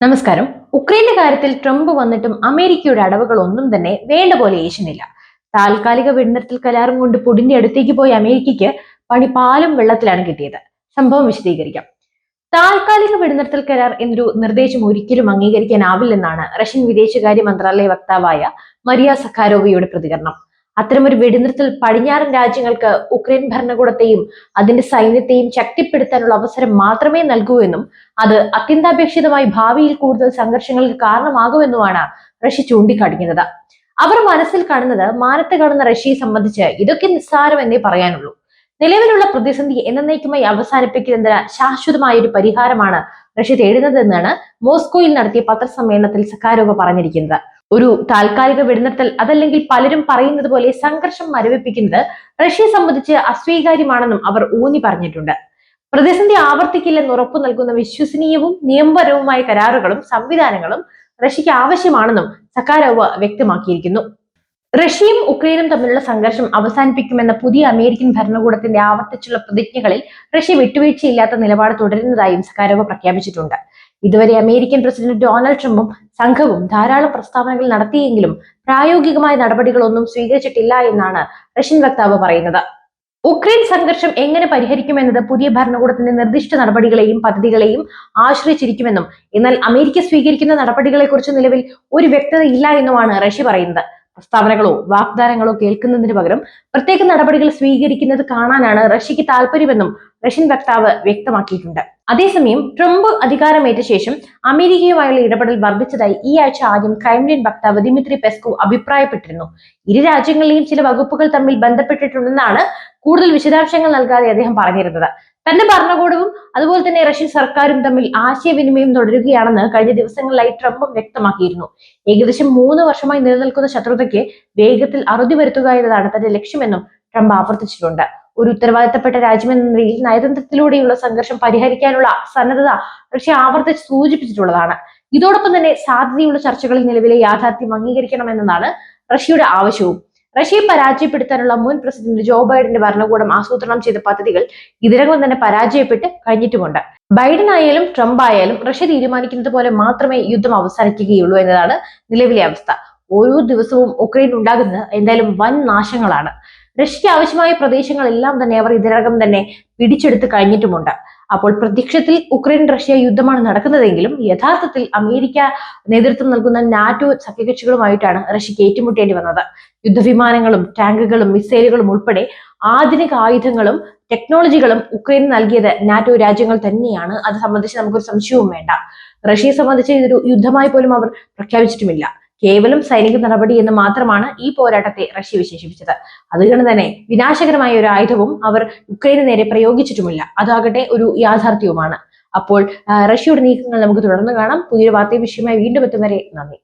നമസ്കാരം. ഉക്രൈന്റെ കാര്യത്തിൽ ട്രംപ് വന്നിട്ടും അമേരിക്കയുടെ അടവുകൾ ഒന്നും തന്നെ വേണ്ട പോലെ ഏശുന്നില്ല. താൽക്കാലിക വെടിനിർത്തൽ കരാറും കൊണ്ട് പുടിന്റെ അടുത്തേക്ക് പോയ അമേരിക്കയ്ക്ക് പണി പാലും വെള്ളത്തിലാണ് കിട്ടിയത്. സംഭവം വിശദീകരിക്കാം. താൽക്കാലിക വെടിനിർത്തൽ കരാർ എന്നൊരു നിർദ്ദേശം ഒരിക്കലും അംഗീകരിക്കാനാവില്ലെന്നാണ് റഷ്യൻ വിദേശകാര്യ മന്ത്രാലയ വക്താവായ മരിയ സഖാരോവയുടെ പ്രതികരണം. അത്തരമൊരു വെടിനിർത്തൽ പടിഞ്ഞാറൻ രാജ്യങ്ങൾക്ക് ഉക്രൈൻ ഭരണകൂടത്തെയും അതിന്റെ സൈന്യത്തെയും ശക്തിപ്പെടുത്താനുള്ള അവസരം മാത്രമേ നൽകൂ എന്നും അത് അത്യന്താപേക്ഷിതമായി ഭാവിയിൽ കൂടുതൽ സംഘർഷങ്ങൾക്ക് കാരണമാകുമെന്നുമാണ് റഷ്യ ചൂണ്ടിക്കാണിക്കുന്നത്. അവർ മനസ്സിൽ കാണുന്നത് മാനത്ത് കാണുന്ന റഷ്യയെ സംബന്ധിച്ച് ഇതൊക്കെ നിസ്സാരമെന്നേ പറയാനുള്ളൂ. നിലവിലുള്ള പ്രതിസന്ധി എന്നേക്കുമായി അവസാനിപ്പിക്കുന്നതിന് ശാശ്വതമായ ഒരു പരിഹാരമാണ് റഷ്യ തേടുന്നതെന്നാണ് മോസ്കോയിൽ നടത്തിയ പത്രസമ്മേളനത്തിൽ സക്കാരോവ പറഞ്ഞിരിക്കുന്നത്. ഒരു താൽക്കാലിക വെടിനിർത്തൽ അതല്ലെങ്കിൽ പലരും പറയുന്നത് പോലെ സംഘർഷം മരവിപ്പിക്കുന്നത് റഷ്യയെ സംബന്ധിച്ച് അസ്വീകാര്യമാണെന്നും അവർ ഊന്നി പറഞ്ഞിട്ടുണ്ട്. പ്രതിസന്ധി ആവർത്തിക്കില്ലെന്ന് ഉറപ്പു നൽകുന്ന വിശ്വസനീയവും നിയമപരവുമായ കരാറുകളും സംവിധാനങ്ങളും റഷ്യക്ക് ആവശ്യമാണെന്നും സക്കാരോവ് വ്യക്തമാക്കിയിരിക്കുന്നു. റഷ്യയും ഉക്രൈനും തമ്മിലുള്ള സംഘർഷം അവസാനിപ്പിക്കുമെന്ന പുതിയ അമേരിക്കൻ ഭരണകൂടത്തിന്റെ ആവർത്തിച്ചുള്ള പ്രതിജ്ഞകളിൽ റഷ്യ വിട്ടുവീഴ്ചയില്ലാത്ത നിലപാട് തുടരുന്നതായും സക്കാരോവ പ്രഖ്യാപിച്ചിട്ടുണ്ട്. ഇതുവരെ അമേരിക്കൻ പ്രസിഡന്റ് ഡൊണാൾഡ് ട്രംപും സംഘവും ധാരാളം പ്രസ്താവനകൾ നടത്തിയെങ്കിലും പ്രായോഗികമായ നടപടികളൊന്നും സ്വീകരിച്ചിട്ടില്ല എന്നാണ് റഷ്യൻ വക്താവ് പറയുന്നത്. ഉക്രൈൻ സംഘർഷം എങ്ങനെ പരിഹരിക്കുമെന്നത് പുതിയ ഭരണകൂടത്തിന്റെ നിർദ്ദിഷ്ട നടപടികളെയും പദ്ധതികളെയും ആശ്രയിച്ചിരിക്കുമെന്നും എന്നാൽ അമേരിക്ക സ്വീകരിക്കുന്ന നടപടികളെക്കുറിച്ച് നിലവിൽ ഒരു വ്യക്തത ഇല്ല എന്നുമാണ് റഷ്യ പറയുന്നത്. പ്രസ്താവനകളോ വാഗ്ദാനങ്ങളോ കേൾക്കുന്നതിന് പകരം പ്രത്യേക നടപടികൾ സ്വീകരിക്കുന്നത് കാണാനാണ് റഷ്യക്ക് താല്പര്യമെന്നും റഷ്യൻ വക്താവ് വ്യക്തമാക്കിയിട്ടുണ്ട്. അതേസമയം ട്രംപ് അധികാരമേറ്റ ശേഷം അമേരിക്കയുമായുള്ള ഇടപെടൽ വർദ്ധിച്ചതായി ഈ ആഴ്ച ആദ്യം ക്രൈംലിയൻ വക്താവ് ദിമിത്രി പെസ്കോ അഭിപ്രായപ്പെട്ടിരുന്നു. ഇരു രാജ്യങ്ങളിലെയും ചില വകുപ്പുകൾ തമ്മിൽ ബന്ധപ്പെട്ടിട്ടുണ്ടെന്നാണ് കൂടുതൽ വിശദാംശങ്ങൾ നൽകാതെ അദ്ദേഹം പറഞ്ഞിരുന്നത്. തന്റെ ഭരണകൂടവും അതുപോലെ തന്നെ റഷ്യൻ സർക്കാരും തമ്മിൽ ആശയവിനിമയം തുടരുകയാണെന്ന് കഴിഞ്ഞ ദിവസങ്ങളിലായി ട്രംപ് വ്യക്തമാക്കിയിരുന്നു. ഏകദേശം മൂന്ന് വർഷമായി നിലനിൽക്കുന്ന ശത്രുതയ്ക്ക് വേഗത്തിൽ അറുതി വരുത്തുക എന്നതാണ് തന്റെ ലക്ഷ്യമെന്നും ട്രംപ് ആവർത്തിച്ചിട്ടുണ്ട്. ഒരു ഉത്തരവാദിത്തപ്പെട്ട രാജ്യമെന്ന നിലയിൽ നയതന്ത്രത്തിലൂടെയുള്ള സംഘർഷം പരിഹരിക്കാനുള്ള സന്നദ്ധത റഷ്യ ആവർത്തിച്ച് സൂചിപ്പിച്ചിട്ടുള്ളതാണ്. ഇതോടൊപ്പം തന്നെ സാധ്യതയുള്ള ചർച്ചകളിൽ നിലവിലെ യാഥാർത്ഥ്യം അംഗീകരിക്കണമെന്നതാണ് റഷ്യയുടെ ആവശ്യവും. റഷ്യയെ പരാജയപ്പെടുത്താനുള്ള മുൻ പ്രസിഡന്റ് ജോ ബൈഡന്റെ ഭരണകൂടം ആസൂത്രണം ചെയ്ത പദ്ധതികൾ ഇതിനകം തന്നെ പരാജയപ്പെട്ട് കഴിഞ്ഞിട്ടുമുണ്ട്. ബൈഡൻ ആയാലും ട്രംപ് ആയാലും റഷ്യ തീരുമാനിക്കുന്നത് പോലെ മാത്രമേ യുദ്ധം അവസാനിക്കുകയുള്ളൂ എന്നതാണ് നിലവിലെ അവസ്ഥ. ഓരോ ദിവസവും ഉക്രൈൻ ഉണ്ടാകുന്നത് എന്തായാലും വൻ നാശങ്ങളാണ്. റഷ്യയ്ക്ക് ആവശ്യമായ പ്രദേശങ്ങളെല്ലാം തന്നെ അവർ ഇതിനകം തന്നെ പിടിച്ചെടുത്ത് കഴിഞ്ഞിട്ടുമുണ്ട്. അപ്പോൾ പ്രത്യക്ഷത്തിൽ ഉക്രൈൻ റഷ്യ യുദ്ധമാണ് നടക്കുന്നതെങ്കിലും യഥാർത്ഥത്തിൽ അമേരിക്ക നേതൃത്വം നൽകുന്ന നാറ്റോ സഖ്യകക്ഷികളുമായിട്ടാണ് റഷ്യക്ക് ഏറ്റുമുട്ടേണ്ടി വന്നത്. യുദ്ധവിമാനങ്ങളും ടാങ്കുകളും മിസൈലുകളും ഉൾപ്പെടെ ആധുനിക ആയുധങ്ങളും ടെക്നോളജികളും ഉക്രൈൻ നൽകിയത് നാറ്റോ രാജ്യങ്ങൾ തന്നെയാണ്. അത് സംബന്ധിച്ച് നമുക്കൊരു സംശയവും വേണ്ട. റഷ്യയെ സംബന്ധിച്ച് ഇതൊരു യുദ്ധമായി പോലും അവർ പ്രഖ്യാപിച്ചിട്ടുമില്ല. കേവലം സൈനിക നടപടി എന്ന് മാത്രമാണ് ഈ പോരാട്ടത്തെ റഷ്യ വിശേഷിപ്പിച്ചത്. അതുകൊണ്ട് തന്നെ വിനാശകരമായ ഒരു ആയുധവും അവർ യുക്രൈന് നേരെ പ്രയോഗിച്ചിട്ടുമില്ല. അതാകട്ടെ ഒരു യാഥാർത്ഥ്യവുമാണ്. അപ്പോൾ റഷ്യയുടെ നീക്കങ്ങൾ നമുക്ക് തുടർന്ന് കാണാം. പുതിയൊരു വാർത്തയും വിഷയമായി വീണ്ടും എത്തും വരെ നന്ദി.